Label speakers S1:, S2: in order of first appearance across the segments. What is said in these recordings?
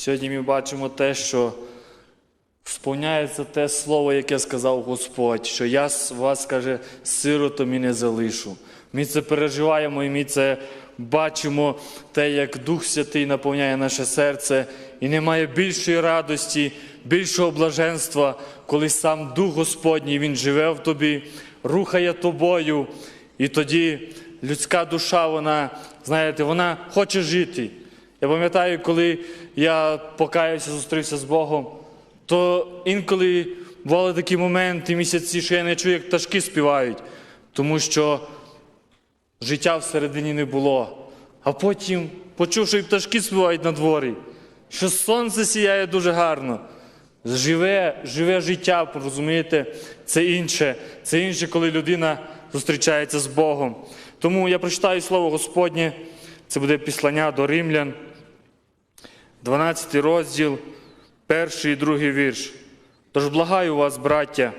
S1: Сьогодні ми бачимо те, що сповняється те слово, яке сказав Господь, що я вас, каже, сиротом і не залишу. Ми це переживаємо і ми це бачимо, те, як Дух Святий наповняє наше серце, і немає більшої радості, більшого блаженства, коли сам Дух Господній Він живе в тобі, рухає тобою, і тоді людська душа, вона, знаєте, вона хоче жити. Я пам'ятаю, коли я покаявся, зустрівся з Богом, то інколи бували такі моменти, місяці, що я не чую, як пташки співають, тому що життя всередині не було. А потім почув, що і пташки співають на дворі, що сонце сіяє дуже гарно. Живе, живе життя, розумієте, це інше. Це інше, коли людина зустрічається з Богом. Тому я прочитаю слово Господнє, це буде післання до римлян, 12 розділ, перший і другий вірш. Тож благаю вас, браття,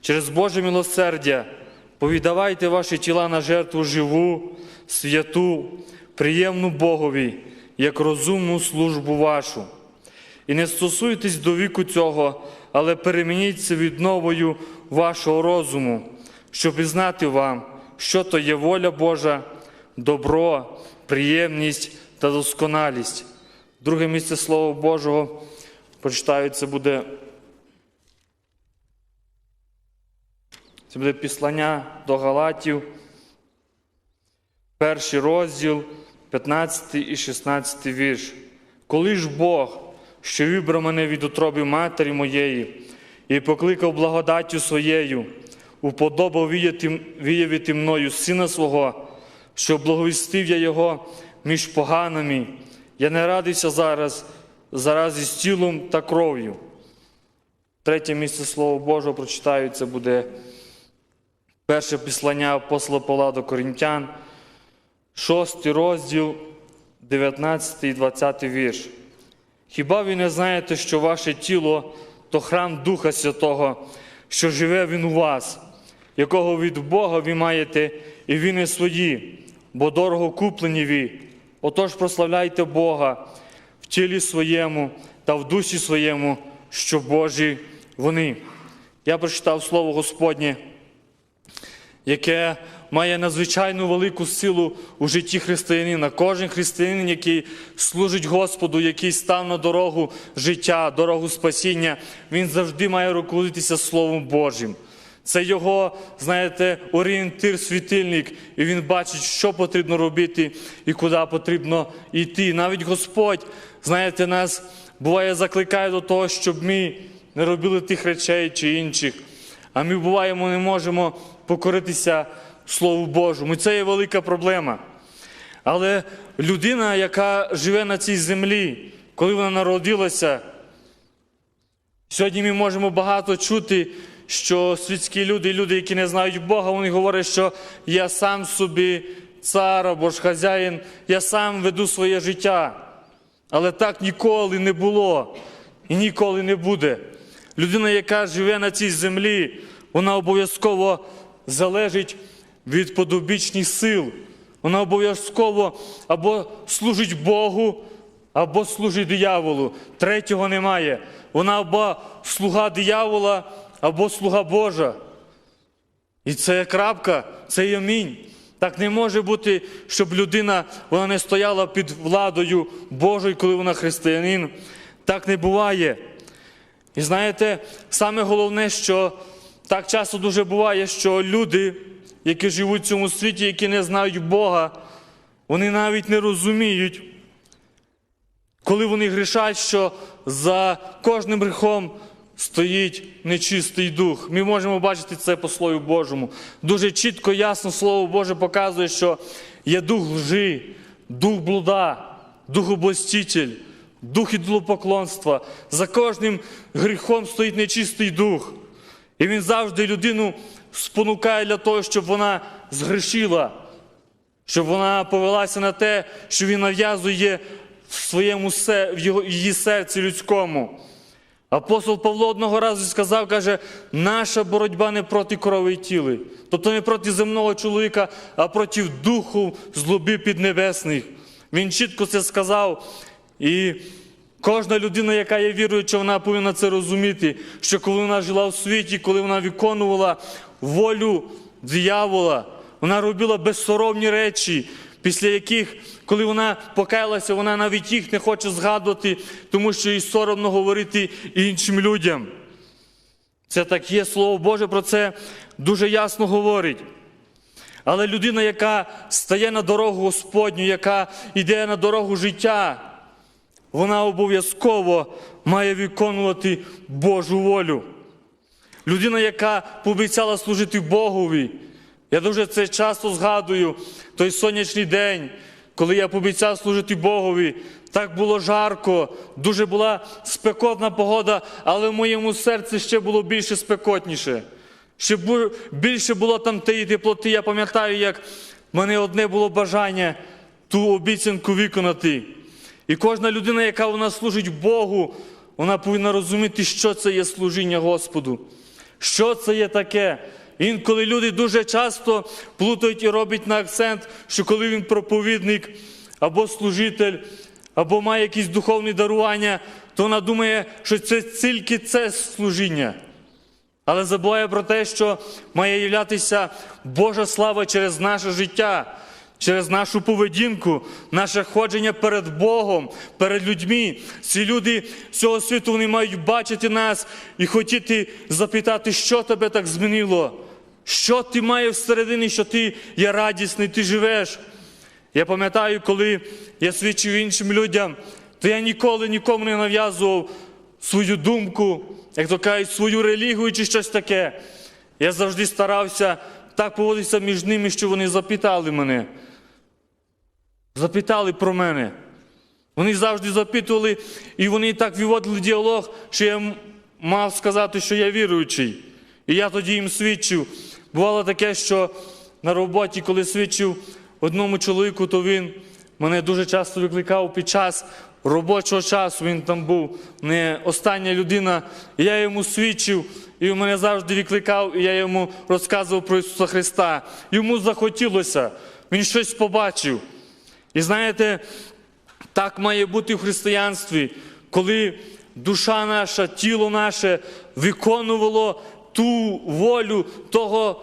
S1: через Боже милосердя, повідавайте ваші тіла на жертву живу, святу, приємну Богові, як розумну службу вашу. І не стосуйтесь до віку цього, але перемініться відновою вашого розуму, щоб пізнати вам, що то є воля Божа, добро, приємність та досконалість. Друге місце Слова Божого, прочитаю, це буде, це буде післання до Галатів, перший розділ, 15 і 16 вірш. Коли ж Бог, що вибрав мене від утроби матері моєї і покликав благодаттю своєю, уподобав виявити мною сина свого, що благовістив я його між поганими. Я не радився зараз, зараз із тілом та кров'ю. Третє місце Слова Божого прочитаю, це буде перше післання апостола Павла до Корінтян, шостий розділ, 19 і 20 вірш. Хіба ви не знаєте, що ваше тіло то храм Духа Святого, що живе він у вас, якого від Бога ви маєте, і ви не свої, бо дорого куплені ви. Отож прославляйте Бога в тілі своєму та в дусі своєму, що Божі вони. Я прочитав Слово Господнє яке має надзвичайну велику силу у житті християнина. Кожен християнин, який служить Господу, який став на дорогу життя, дорогу спасіння, він завжди має руководитися Словом Божим. Це його, знаєте, орієнтир, світильник, і він бачить, що потрібно робити і куди потрібно йти. Навіть Господь, знаєте, нас буває закликає до того, щоб ми не робили тих речей чи інших. А ми буваємо, не можемо покоритися Слову Божому. І це є велика проблема. Але людина, яка живе на цій землі, коли вона народилася, сьогодні ми можемо багато чути, що світські люди, люди, які не знають Бога, вони говорять, що я сам собі цар або ж хазяїн, я сам веду своє життя. Але так ніколи не було і ніколи не буде. Людина, яка живе на цій землі, вона обов'язково залежить від подобічних сил. Вона обов'язково або служить Богу, або служить дияволу. Третього немає. Вона або слуга диявола, або слуга Божа. І це крапка, це є амінь. Так не може бути, щоб людина вона не стояла під владою Божою, коли вона християнин. Так не буває. І знаєте, саме головне, що так часто дуже буває, що люди, які живуть в цьому світі, які не знають Бога, вони навіть не розуміють, коли вони грішать, що за кожним гріхом стоїть нечистий дух. Ми можемо бачити це по Слову Божому. Дуже чітко, ясно Слово Боже показує, що є дух лжи, дух блуда, дух областитель, дух ідолопоклонства. За кожним гріхом стоїть нечистий дух. І він завжди людину спонукає для того, щоб вона згрішила, щоб вона повелася на те, що він нав'язує в своєму в її серці людському. Апостол Павло одного разу сказав, каже, наша боротьба не проти крови і тіли, тобто не проти земного чоловіка, а проти духу злоби піднебесних. Він чітко це сказав. І Кожна людина, яка є віруюча, вона повинна це розуміти, що коли вона жила в світі, коли вона виконувала волю диявола, вона робила безсоромні речі, після яких, коли вона покаялася, вона навіть їх не хоче згадувати, тому що їй соромно говорити іншим людям. Це так є, Слово Боже про це дуже ясно говорить. Але людина, яка стає на дорогу Господню, яка йде на дорогу життя, вона обов'язково має виконувати Божу волю. Людина, яка пообіцяла служити Богові. Я дуже це часто згадую, той сонячний день, коли я пообіцяв служити Богові. Так було жарко, дуже була спекотна погода, але в моєму серці ще було більше спекотніше. Ще більше було там тієї теплоти. Я пам'ятаю, як в мене одне було бажання ту обіцянку виконати. І кожна людина, яка у нас служить Богу, вона повинна розуміти, що це є служіння Господу. Що це є таке? Інколи люди дуже часто плутають і роблять на акцент, що коли він проповідник або служитель, або має якісь духовні дарування, то вона думає, що це тільки це служіння. Але забуває про те, що має являтися Божа слава через наше життя, через нашу поведінку, наше ходження перед Богом, перед людьми. Ці люди цього світу вони мають бачити нас і хотіти запитати, що тебе так змінило, що ти маєш всередині, що ти є радісний, ти живеш. Я пам'ятаю, коли я свідчив іншим людям, то я ніколи нікому не нав'язував свою думку, як то кажуть, свою релігію чи щось таке. Я завжди старався так поводитися між ними, що вони запитали мене. Запитали про мене. Вони завжди запитували, і вони так виводили діалог, що я мав сказати, що я віруючий. І я тоді їм свідчив. Бувало таке, що на роботі, коли свідчив одному чоловіку, то він мене дуже часто викликав під час робочого часу. Він там був не остання людина. І я йому свідчив, і він мене завжди викликав, і я йому розказував про Ісуса Христа. Йому захотілося, він щось побачив. І знаєте, так має бути в християнстві, коли душа наша, тіло наше виконувало ту волю того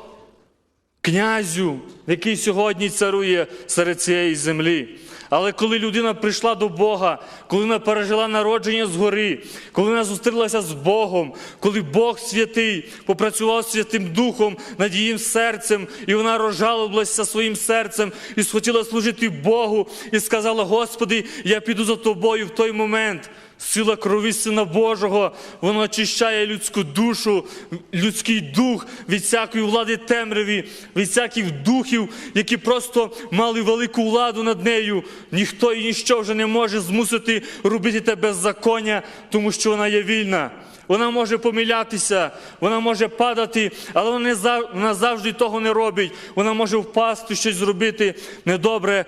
S1: князю, який сьогодні царує серед цієї землі. Але коли людина прийшла до Бога, коли вона пережила народження згори, коли вона зустрілася з Богом, коли Бог святий попрацював Святим Духом над її серцем, і вона розжалобилася своїм серцем і схотіла служити Богу, і сказала: Господи, я піду за тобою в той момент. Сила крові Сина Божого, воно очищає людську душу, людський дух від всякої влади темряві, від всяких духів, які просто мали велику владу над нею. Ніхто і ніщо вже не може змусити робити те беззаконня, тому що вона є вільна. Вона може помилятися, вона може падати, але вона, не вона завжди того не робить. Вона може впасти, щось зробити недобре.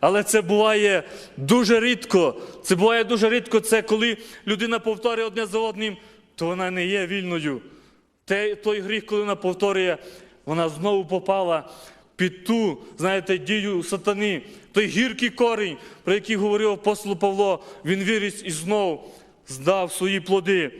S1: Але це буває дуже рідко. Це буває дуже рідко. Це коли людина повторює одне за одним, то вона не є вільною. Те, той гріх, коли вона повторює, вона знову попала під ту, знаєте, дію сатани. Той гіркий корінь, про який говорив апостол Павло, він виріс і знов здав свої плоди.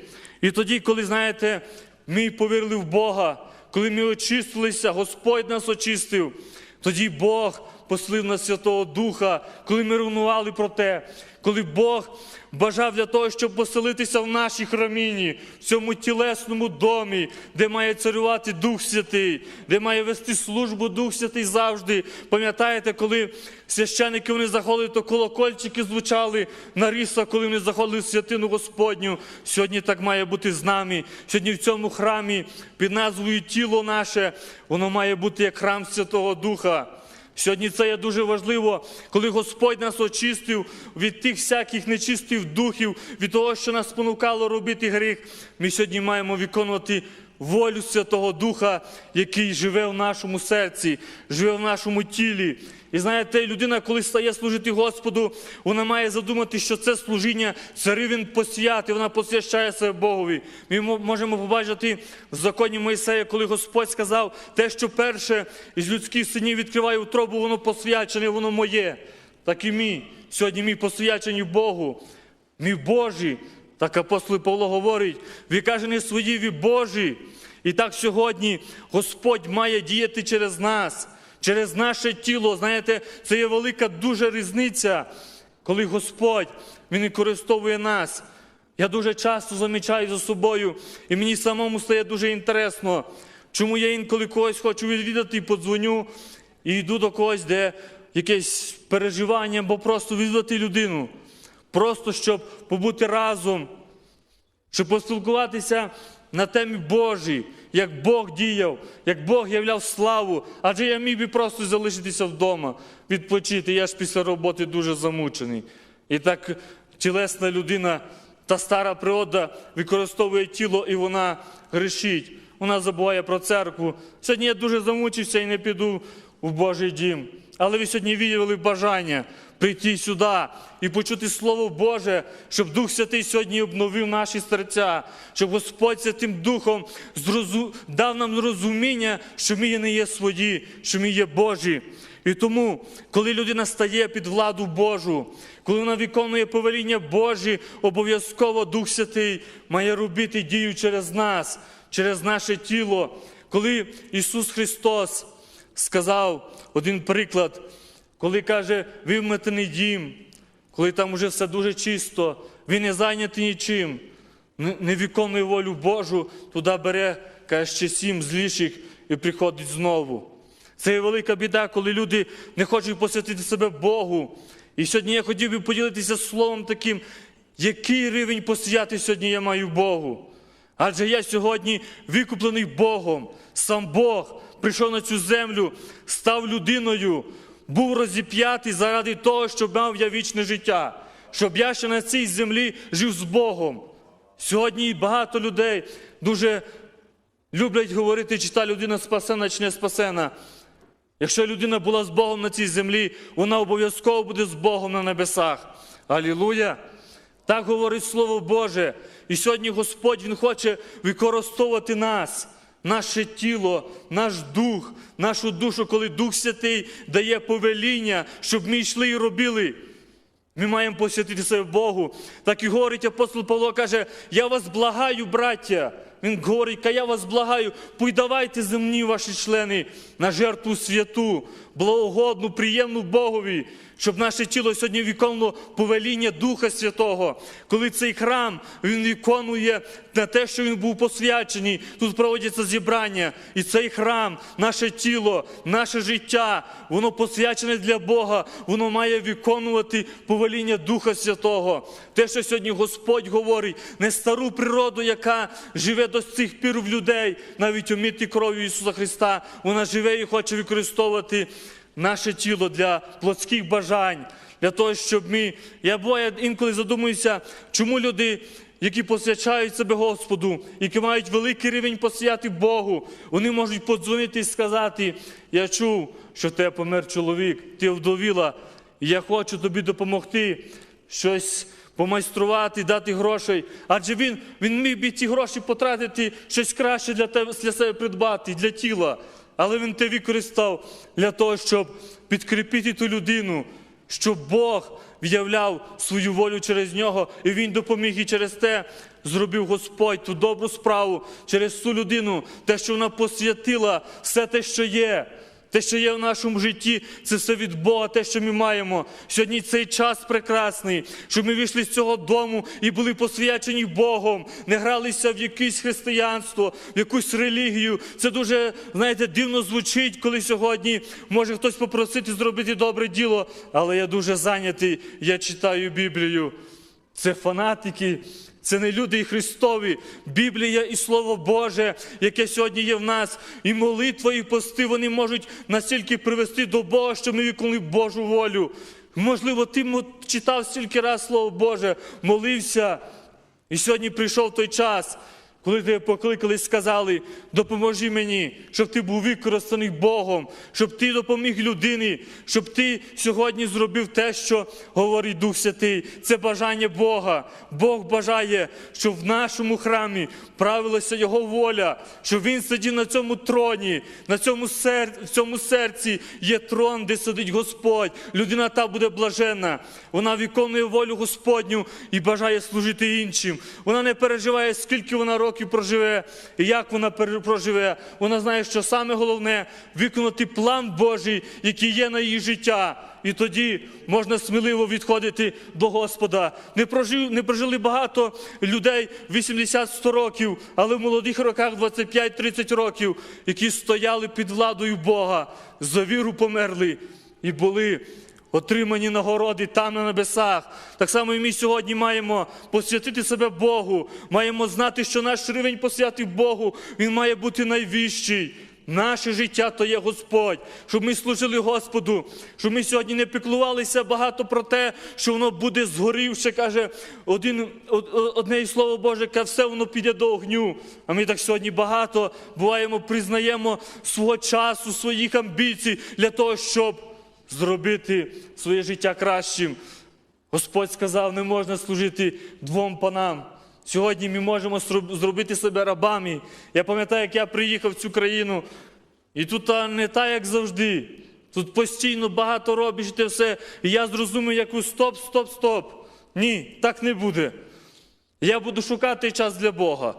S1: І тоді, коли, знаєте, ми повірили в Бога, коли ми очистилися, Господь нас очистив, тоді Бог послив на Святого Духа, коли ми ревнували про те, коли Бог бажав для того, щоб поселитися в нашій храміні, в цьому тілесному домі, де має царювати Дух Святий, де має вести службу Дух Святий завжди. Пам'ятаєте, коли священники вони заходили, то колокольчики звучали на рісах, коли вони заходили в святину Господню. Сьогодні так має бути з нами. Сьогодні в цьому храмі під назвою Тіло наше, воно має бути як храм Святого Духа. Сьогодні це є дуже важливо, коли Господь нас очистив від тих всяких нечистих духів, від того, що нас спонукало робити гріх. Ми сьогодні маємо виконувати волю Святого Духа, який живе в нашому серці, живе в нашому тілі. І знаєте, людина, коли стає служити Господу, вона має задумати, що це служіння, це рівень посвяти, вона посвящає себе Богові. Ми можемо побачити в законі Моїсея, коли Господь сказав, те, що перше із людських синів відкриває утробу, воно посвячене, воно моє. Так і ми. Сьогодні ми посвячені Богу. Мій Божий. Так апостол Павло говорить, ви каже, не свої, ви Божі. І так сьогодні Господь має діяти через нас, через наше тіло. Знаєте, це є велика дуже різниця, коли Господь Він використовує нас. Я дуже часто замічаю за собою, і мені самому стає дуже інтересно, чому я інколи когось хочу відвідати і подзвоню, і йду до когось, де якесь переживання, або просто відвідати людину. Просто щоб побути разом, щоб поспілкуватися на темі Божій, як Бог діяв, як Бог являв славу. Адже я міг би просто залишитися вдома, відпочити. Я ж після роботи дуже замучений. І так тілесна людина, та стара природа використовує тіло і вона грішить. Вона забуває про церкву. Сьогодні я дуже замучився і не піду в Божий дім. Але ви сьогодні виявили бажання прийти сюди і почути Слово Боже, щоб Дух Святий сьогодні обновив наші серця, щоб Господь Святим Духом дав нам розуміння, що ми не є свої, що ми є Божі. І тому, коли людина стає під владу Божу, коли вона виконує повеління Божі, обов'язково Дух Святий має робити дію через нас, через наше тіло. Коли Ісус Христос сказав один приклад, коли каже, виметений дім, коли там вже все дуже чисто, він не зайнятий нічим, не виконує волю Божу, туди бере, каже, ще сім зліших і приходить знову. Це є велика біда, коли люди не хочуть посвятити себе Богу. І сьогодні я хотів би поділитися словом таким, який рівень посвяти сьогодні я маю Богу. Адже я сьогодні викуплений Богом, сам Бог прийшов на цю землю, став людиною, був розіп'ятий заради того, щоб мав я вічне життя, щоб я ще на цій землі жив з Богом. Сьогодні багато людей дуже люблять говорити, чи та людина спасена, чи не спасена. Якщо людина була з Богом на цій землі, вона обов'язково буде з Богом на небесах. Алілуя! Так говорить Слово Боже. І сьогодні Господь Він хоче використовувати нас, наше тіло, наш дух, нашу душу, коли Дух Святий дає повеління, щоб ми йшли і робили. Ми маємо посвятити себе Богу. Так і говорить апостол Павло, каже, я вас благаю, браття. Він говорить, я вас благаю, пойдавайте земні ваші члени на жертву святу, благогодну, приємну Богові, щоб наше тіло сьогодні виконувало повеління Духа Святого. Коли цей храм він виконує на те, що він був посвячений, тут проводяться зібрання. І цей храм, наше тіло, наше життя, воно посвячене для Бога, воно має виконувати повеління Духа Святого. Те, що сьогодні Господь говорить, не стару природу, яка живе до цих пір в людей, навіть уміти кров'ю Ісуса Христа, вона живе і хоче використовувати наше тіло для плотських бажань, для того, щоб ми. Я буває інколи задумуюся, чому люди, які посвячають себе Господу, які мають великий рівень посвяти Богу, вони можуть подзвонити і сказати: Я чув, що тебе помер чоловік, ти вдовіла, і я хочу тобі допомогти щось. Помайструвати, дати грошей, адже він він міг би ці гроші потратити щось краще для тебе для себе придбати, для тіла. Але він те використав для того, щоб підкріпити ту людину, щоб Бог в'являв свою волю через нього, і він допоміг і через те зробив Господь ту добру справу через ту людину, те, що вона посвятила все те, що є. Те, що є в нашому житті, це все від Бога, те, що ми маємо. Сьогодні цей час прекрасний, щоб ми вийшли з цього дому і були посвячені Богом, не гралися в якесь християнство, в якусь релігію. Це дуже, знаєте, дивно звучить, коли сьогодні може хтось попросити зробити добре діло, але я дуже зайнятий, я читаю Біблію. Це фанатики. Це не люди і Христові, Біблія і Слово Боже, яке сьогодні є в нас, і молитва, і пости, вони можуть настільки привести до Бога, що ми виконали Божу волю. Можливо, ти читав стільки раз Слово Боже, молився. І сьогодні прийшов той час, коли тебе покликали сказали, допоможи мені, щоб ти був використаний Богом, щоб ти допоміг людині, щоб ти сьогодні зробив те, що говорить Дух Святий. Це бажання Бога. Бог бажає, щоб в нашому храмі правилася Його воля, щоб Він сидів на цьому троні, на цьому сер... в цьому серці є трон, де сидить Господь. Людина та буде блаженна. Вона виконує волю Господню і бажає служити іншим. Вона не переживає, скільки вона років проживе і як вона проживе. Вона знає, що саме головне виконати план Божий, який є на її життя. І тоді можна сміливо відходити до Господа. Не прожив, не прожили багато людей 80-100 років, але в молодих роках 25-30 років, які стояли під владою Бога, за віру померли і були отримані нагороди там на небесах. Так само і ми сьогодні маємо посвятити себе Богу, маємо знати, що наш рівень посвяти Богу, він має бути найвищий. Наше життя то є Господь, щоб ми служили Господу, щоб ми сьогодні не піклувалися багато про те, що воно буде згорівше, каже один, од- од- одне і слово Боже, каже, все воно піде до огню. А ми так сьогодні багато буваємо, признаємо свого часу, своїх амбіцій для того, щоб зробити своє життя кращим. Господь сказав, не можна служити двом панам. Сьогодні ми можемо зробити себе рабами. Я пам'ятаю, як я приїхав в цю країну, і тут не так, як завжди. Тут постійно багато робиш і те все. І я зрозумів, яку стоп, стоп, стоп. Ні, так не буде. Я буду шукати час для Бога.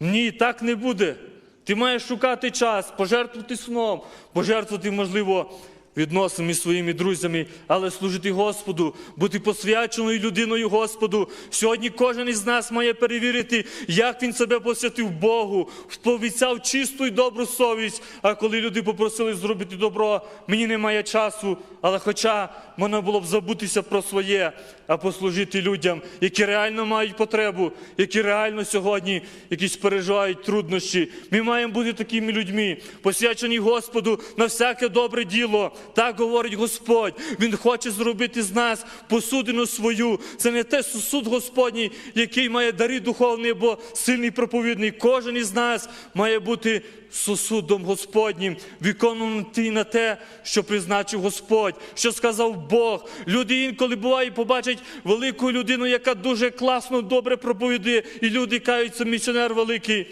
S1: Ні, так не буде. Ти маєш шукати час, пожертвувати сном, пожертвувати, можливо, відносинами зі своїми друзями, але служити Господу, бути посвяченою людиною Господу. Сьогодні кожен із нас має перевірити, як він себе посвятив Богу, пообіцяв чисту і добру совість. А коли люди попросили зробити добро, мені немає часу, але хоча можна було б забутися про своє, а послужити людям, які реально мають потребу, які реально сьогодні якісь переживають труднощі. Ми маємо бути такими людьми, посвячені Господу на всяке добре діло. Так говорить Господь. Він хоче зробити з нас посудину свою. Це не те суд Господній, який має дари духовні або сильний проповідний. Кожен із нас має бути сосудом Господнім, виконувати на те, що призначив Господь, що сказав Бог. Люди інколи буває, побачать велику людину, яка дуже класно, добре проповідує, і люди кажуть, це місіонер великий.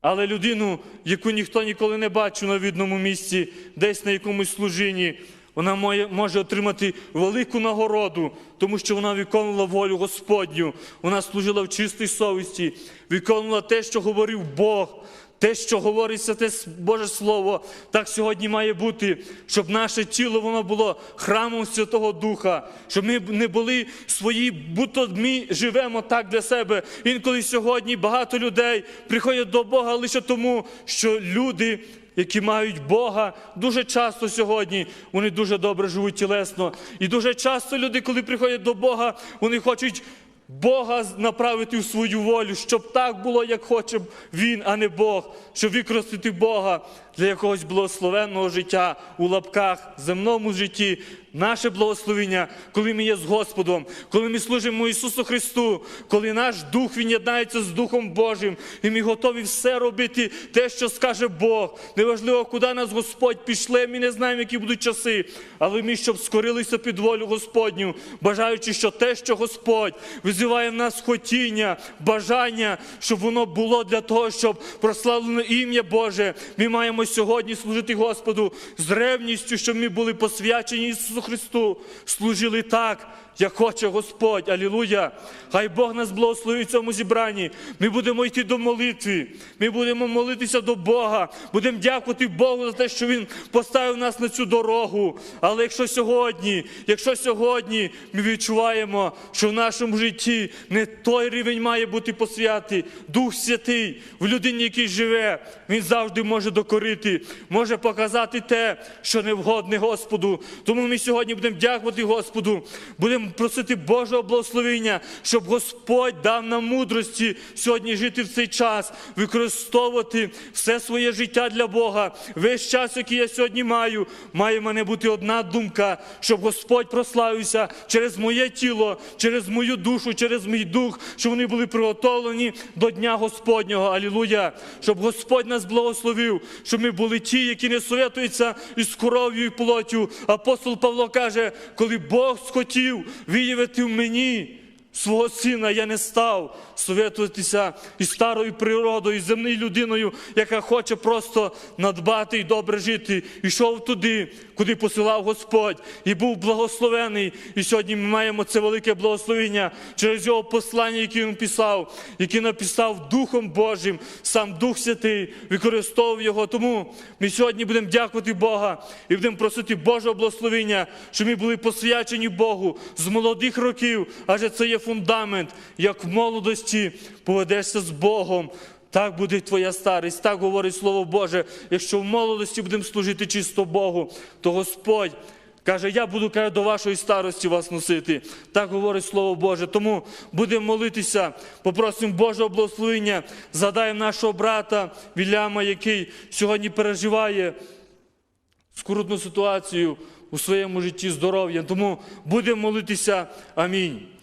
S1: Але людину, яку ніхто ніколи не бачив на відному місці, десь на якомусь служінні, вона може отримати велику нагороду, тому що вона виконувала волю Господню. Вона служила в чистій совісті, виконувала те, що говорив Бог. Те, що говориться, те Боже Слово, так сьогодні має бути, щоб наше тіло воно було храмом Святого Духа, щоб ми не були свої, будто ми живемо так для себе. Інколи сьогодні багато людей приходять до Бога лише тому, що люди, які мають Бога, дуже часто сьогодні вони дуже добре живуть тілесно. І дуже часто люди, коли приходять до Бога, вони хочуть. Бога направити в свою волю, щоб так було, як хоче Він, а не Бог, щоб використати Бога для якогось благословенного життя у лапках, земному житті. Наше благословення, коли ми є з Господом, коли ми служимо Ісусу Христу, коли наш дух він єднається з Духом Божим, і ми готові все робити, те, що скаже Бог. Неважливо, куди нас Господь пішле, ми не знаємо, які будуть часи, але ми щоб скорилися під волю Господню, бажаючи, що те, що Господь визиває в нас хотіння, бажання, щоб воно було для того, щоб прославлено ім'я Боже. Ми маємо сьогодні служити Господу з ревністю, щоб ми були посвячені Ісусу Христу, служили так. Як хоче Господь, Алілуя! Хай Бог нас благословить в цьому зібранні. Ми будемо йти до молитви, ми будемо молитися до Бога, будемо дякувати Богу за те, що Він поставив нас на цю дорогу. Але якщо сьогодні, якщо сьогодні ми відчуваємо, що в нашому житті не той рівень має бути посвяти, Дух Святий в людині, який живе, він завжди може докорити, може показати те, що не вгодне Господу. Тому ми сьогодні будемо дякувати Господу, будемо просити Божого благословення, щоб Господь дав нам мудрості сьогодні жити в цей час, використовувати все своє життя для Бога. Весь час, який я сьогодні маю, має в мене бути одна думка, щоб Господь прославився через моє тіло, через мою душу, через мій дух, щоб вони були приготовлені до Дня Господнього. Алілуя! Щоб Господь нас благословив, щоб ми були ті, які не советуються із кров'ю і плоттю. Апостол Павло каже, коли Бог схотів виявити в мені свого сина, я не став советуватися із старою природою, із земною людиною, яка хоче просто надбати і добре жити. Ішов туди, куди посилав Господь, і був благословений. І сьогодні ми маємо це велике благословення через його послання, яке він писав, яке написав Духом Божим, сам Дух Святий використовував його. Тому ми сьогодні будемо дякувати Бога і будемо просити Божого благословення, щоб ми були посвячені Богу з молодих років, адже це є фундамент, як в молодості поведешся з Богом. Так буде твоя старість, так говорить Слово Боже. Якщо в молодості будемо служити чисто Богу, то Господь каже, я буду каже, до вашої старості вас носити. Так говорить Слово Боже. Тому будемо молитися, попросимо Божого благословення, задаємо нашого брата Віляма, який сьогодні переживає скрутну ситуацію у своєму житті здоров'я. Тому будемо молитися. Амінь.